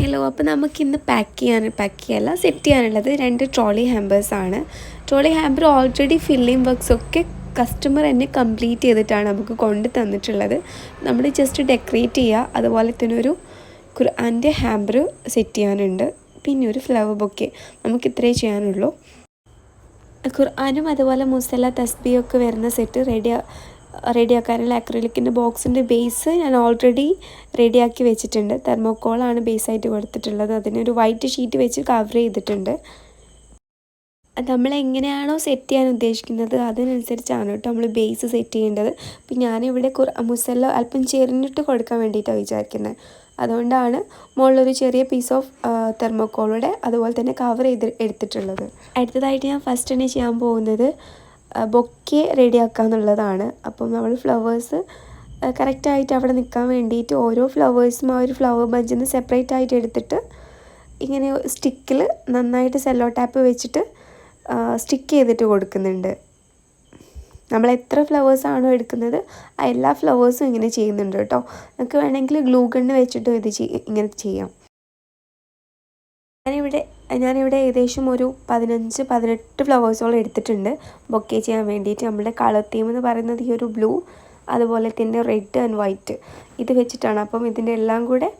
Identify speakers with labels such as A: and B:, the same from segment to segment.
A: Hello അപ്പോൾ നമുക്കിന്ന് pack ചെയ്യാൻ പാക്ക് ചെയ്യല്ല സെറ്റ് ചെയ്യാനുള്ളത് രണ്ട് trolley ഹാമ്പേഴ്സാണ് trolley hamper already filling works ഒക്കെ കസ്റ്റമർ തന്നെ കംപ്ലീറ്റ് ചെയ്തിട്ടാണ് നമുക്ക് കൊണ്ട് തന്നിട്ടുള്ളത്. നമ്മൾ ജസ്റ്റ് ഡെക്കറേറ്റ് ചെയ്യുക അതുപോലെ തന്നെ ഒരു ഖുർആന്റെ ഹാമ്പർ സെറ്റ് ചെയ്യാനുണ്ട്. പിന്നെ ഒരു ഫ്ലവർ ബൊക്കെ നമുക്ക് ഇത്രയേ ചെയ്യാനുള്ളൂ. ഖുർആാനും അതുപോലെ മുസല തസ്ബിയൊക്കെ വരുന്ന സെറ്റ് റെഡി റെഡിയാക്കാനുള്ള അക്രിലിക്കിന്റെ ബോക്സിന്റെ ബേസ് ഞാൻ ഓൾറെഡി റെഡിയാക്കി വെച്ചിട്ടുണ്ട്. തെർമോക്കോളാണ് ബേസായിട്ട് കൊടുത്തിട്ടുള്ളത്. അതിനൊരു വൈറ്റ് ഷീറ്റ് വെച്ച് കവർ ചെയ്തിട്ടുണ്ട്. നമ്മൾ എങ്ങനെയാണോ സെറ്റ് ചെയ്യാൻ ഉദ്ദേശിക്കുന്നത് അതിനനുസരിച്ചാണ് കേട്ടോ നമ്മൾ ബേസ് സെറ്റ് ചെയ്യേണ്ടത്. അപ്പം ഞാനിവിടെ കുറ മുസല്ല അല്പം ചെറിഞ്ഞിട്ട് കൊടുക്കാൻ വേണ്ടിയിട്ടാണ് വിചാരിക്കുന്നത് അതുകൊണ്ടാണ് മുകളിലൊരു ചെറിയ പീസ് ഓഫ് തെർമോക്കോളുടെ അതുപോലെ തന്നെ കവർ ചെയ്ത് എടുത്തിട്ടുള്ളത്. അടുത്തതായിട്ട് ഞാൻ ഫസ്റ്റ് തന്നെ ചെയ്യാൻ പോകുന്നത് ബൊക്കെ റെഡിയാക്കുക എന്നുള്ളതാണ്. അപ്പം നമ്മൾ ഫ്ലവേഴ്സ് കറക്റ്റായിട്ട് അവിടെ നിൽക്കാൻ വേണ്ടിയിട്ട് ഓരോ ഫ്ലവേഴ്സും ആ ഒരു ഫ്ലവർ ബഞ്ചിൽ നിന്ന് സെപ്പറേറ്റ് ആയിട്ട് എടുത്തിട്ട് ഇങ്ങനെ സ്റ്റിക്കിൽ നന്നായിട്ട് സെല്ലോ ടാപ്പ് വെച്ചിട്ട് സ്റ്റിക്ക് ചെയ്തിട്ട് കൊടുക്കുന്നുണ്ട്. നമ്മൾ എത്ര ഫ്ലവേഴ്സാണോ എടുക്കുന്നത് ആ എല്ലാ ഫ്ലവേഴ്സും ഇങ്ങനെ ചെയ്യുന്നുണ്ട് കേട്ടോ. നമുക്ക് വേണമെങ്കിൽ ഗ്ലൂ ഗണ്ണ് വെച്ചിട്ടും ഇത് ഇങ്ങനെ ചെയ്യാം. ഞാനിവിടെ ഞാനിവിടെ ഏകദേശം ഒരു പതിനഞ്ച് പതിനെട്ട് ഫ്ലവേഴ്സോളം എടുത്തിട്ടുണ്ട്. ബൊക്കെ ചെയ്യാൻ വേണ്ടിയിട്ട് നമ്മുടെ കളർ തീം എന്ന് പറയുന്നത് ഈ ഒരു ബ്ലൂ അതുപോലെ തന്നെ റെഡ് ആൻഡ് വൈറ്റ് ഇത് വെച്ചിട്ടാണ്. അപ്പം ഇതിന്റെ എല്ലാം കൂടെ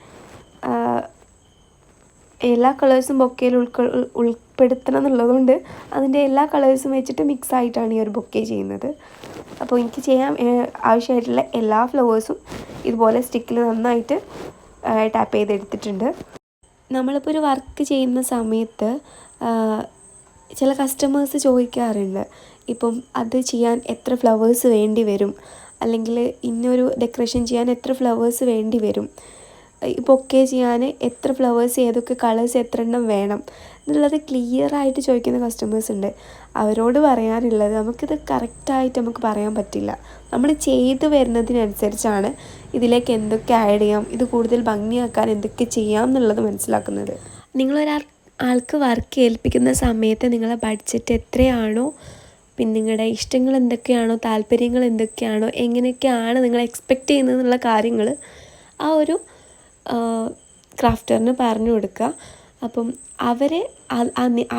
A: എല്ലാ കളേഴ്സും ബൊക്കയിൽ ഉൾക്കൊ ഉൾപ്പെടുത്തണം എന്നുള്ളതുകൊണ്ട് അതിന്റെ എല്ലാ കളേഴ്സും വെച്ചിട്ട് മിക്സ് ആയിട്ടാണ് ഈ ഒരു ബൊക്കെ ചെയ്യുന്നത്. അപ്പോൾ എനിക്ക് ചെയ്യാൻ ആവശ്യമായിട്ടുള്ള എല്ലാ ഫ്ലവേഴ്സും ഇതുപോലെ സ്റ്റിക്കിൽ നന്നായിട്ട് ടാപ്പ് ചെയ്തെടുത്തിട്ടുണ്ട്. നമ്മളിപ്പോൾ ഒരു വർക്ക് ചെയ്യുന്ന സമയത്ത് ചില കസ്റ്റമേഴ്സ് ചോദിക്കാറുണ്ട്. ഇപ്പം അത് ചെയ്യാൻ എത്ര ഫ്ലവേഴ്സ് വേണ്ടി വരും? അല്ലെങ്കിൽ ഇന്നൊരു ഡെക്കറേഷൻ ചെയ്യാൻ എത്ര ഫ്ലവേഴ്സ് വേണ്ടി വരും? ബൊക്കെ ചെയ്യാൻ എത്ര ഫ്ലവേഴ്സ് ഏതൊക്കെ കളേഴ്സ് എത്ര എണ്ണം വേണം? എന്നുള്ളത് ക്ലിയർ ആയിട്ട് ചോദിക്കുന്ന കസ്റ്റമേഴ്സ് ഉണ്ട്. അവരോട് പറയാനുള്ളത് നമുക്കിത് കറക്റ്റായിട്ട് നമുക്ക് പറയാൻ പറ്റില്ല. നമ്മൾ ചെയ്തു വരുന്നതിനനുസരിച്ചാണ് ഇതിലേക്ക് എന്തൊക്കെ ആഡ് ചെയ്യാം ഇത് കൂടുതൽ ഭംഗിയാക്കാൻ എന്തൊക്കെ ചെയ്യാം എന്നുള്ളത് മനസ്സിലാക്കുന്നത്. നിങ്ങളൊരാൾ ആൾക്ക് വർക്ക് ഏൽപ്പിക്കുന്ന സമയത്ത് നിങ്ങളുടെ ബഡ്ജറ്റ് എത്രയാണോ പിന്നെ നിങ്ങളുടെ ഇഷ്ടങ്ങൾ എന്തൊക്കെയാണോ താല്പര്യങ്ങൾ എന്തൊക്കെയാണോ എങ്ങനെയൊക്കെയാണ് നിങ്ങൾ എക്സ്പെക്റ്റ് ചെയ്യുന്നതെന്നുള്ള കാര്യങ്ങൾ ആ ഒരു ക്രാഫ്റ്ററിന് പറഞ്ഞു കൊടുക്കുക. അപ്പം അവരെ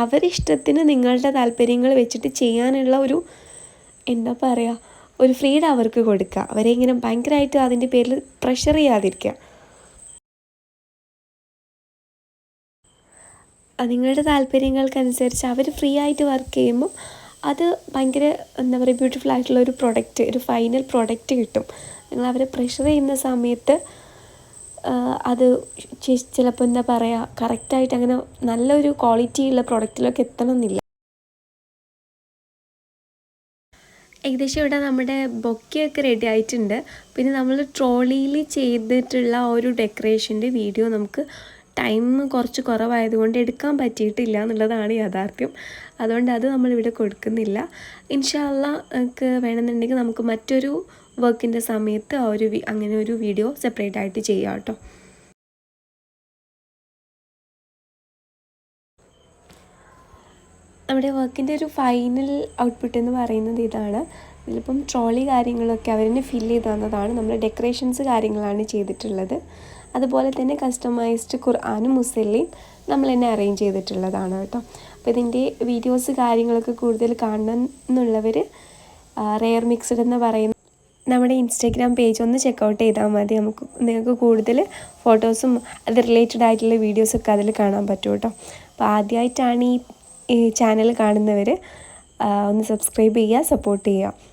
A: അവരിഷ്ടത്തിന് നിങ്ങളുടെ താല്പര്യങ്ങൾ വെച്ചിട്ട് ചെയ്യാനുള്ള ഒരു എന്താ പറയുക ഒരു ഫ്രീഡം അവർക്ക് കൊടുക്കുക. അവരെ ഇങ്ങനെ ഭയങ്കരമായിട്ട് അതിന്റെ പേരിൽ പ്രഷർ ചെയ്യാതിരിക്കുക. നിങ്ങളുടെ താല്പര്യങ്ങൾക്കനുസരിച്ച് അവർ ഫ്രീ ആയിട്ട് വർക്ക് ചെയ്യുമ്പോൾ അത് ഭയങ്കര എന്താ പറയുക ബ്യൂട്ടിഫുൾ ആയിട്ടുള്ള ഒരു പ്രൊഡക്റ്റ് ഒരു ഫൈനൽ പ്രൊഡക്റ്റ് കിട്ടും. നിങ്ങൾ അവരെ പ്രഷർ ചെയ്യുന്ന സമയത്ത് അത് ചിലപ്പോൾ എന്താ പറയുക കറക്റ്റായിട്ട് അങ്ങനെ നല്ലൊരു ക്വാളിറ്റിയുള്ള പ്രോഡക്റ്റിലൊക്കെ എത്തണമെന്നില്ല ഏകദേശം ഇവിടെ നമ്മുടെ ബൊക്കെയൊക്കെ റെഡി ആയിട്ടുണ്ട്. പിന്നെ നമ്മൾ ട്രോളിയിൽ ചെയ്തിട്ടുള്ള ഒരു ഡെക്കറേഷന്റെ വീഡിയോ നമുക്ക് ടൈം കുറച്ച് കുറവായതുകൊണ്ട് എടുക്കാൻ പറ്റിയിട്ടില്ല എന്നുള്ളതാണ് യാഥാർത്ഥ്യം. അതുകൊണ്ട് അത് നമ്മളിവിടെ കൊടുക്കുന്നില്ല. ഇൻഷാല്ല വേണമെന്നുണ്ടെങ്കിൽ നമുക്ക് മറ്റൊരു വർക്കിന്റെ സമയത്ത് ആ ഒരു അങ്ങനെ ഒരു വീഡിയോ സെപ്പറേറ്റ് ആയിട്ട് ചെയ്യാം കേട്ടോ. നമ്മുടെ വർക്കിന്റെ ഒരു ഫൈനൽ ഔട്ട്പുട്ട് എന്ന് പറയുന്നത് ഇതാണ്. ഇതിലിപ്പം ട്രോളി കാര്യങ്ങളൊക്കെ അവർ തന്നെ ഫില്ല് ചെയ്ത് തന്നതാണ്. നമ്മൾ ഡെക്കറേഷൻസ് കാര്യങ്ങളാണ് ചെയ്തിട്ടുള്ളത്. അതുപോലെ തന്നെ കസ്റ്റമൈസ്ഡ് ഖുർആാനും മുസല്ലിയും നമ്മൾ തന്നെ അറേഞ്ച് ചെയ്തിട്ടുള്ളതാണ് കേട്ടോ. അപ്പോൾ ഇതിന്റെ വീഡിയോസ് കാര്യങ്ങളൊക്കെ കൂടുതൽ കാണണം എന്നുള്ളവർ റെയർ മിക്സ്ഡ് എന്ന് പറയുന്ന നമ്മുടെ ഇൻസ്റ്റാഗ്രാം പേജ് ഒന്ന് ചെക്കൗട്ട് ചെയ്താൽ മതി. നമുക്ക് നിങ്ങൾക്ക് കൂടുതൽ ഫോട്ടോസും അത് റിലേറ്റഡ് ആയിട്ടുള്ള വീഡിയോസൊക്കെ അതിൽ കാണാൻ പറ്റും കേട്ടോ അപ്പോൾ ആദ്യമായിട്ടാണ് ഈ ചാനൽ കാണുന്നവർ ഒന്ന് സബ്സ്ക്രൈബ് ചെയ്യുക സപ്പോർട്ട് ചെയ്യുക.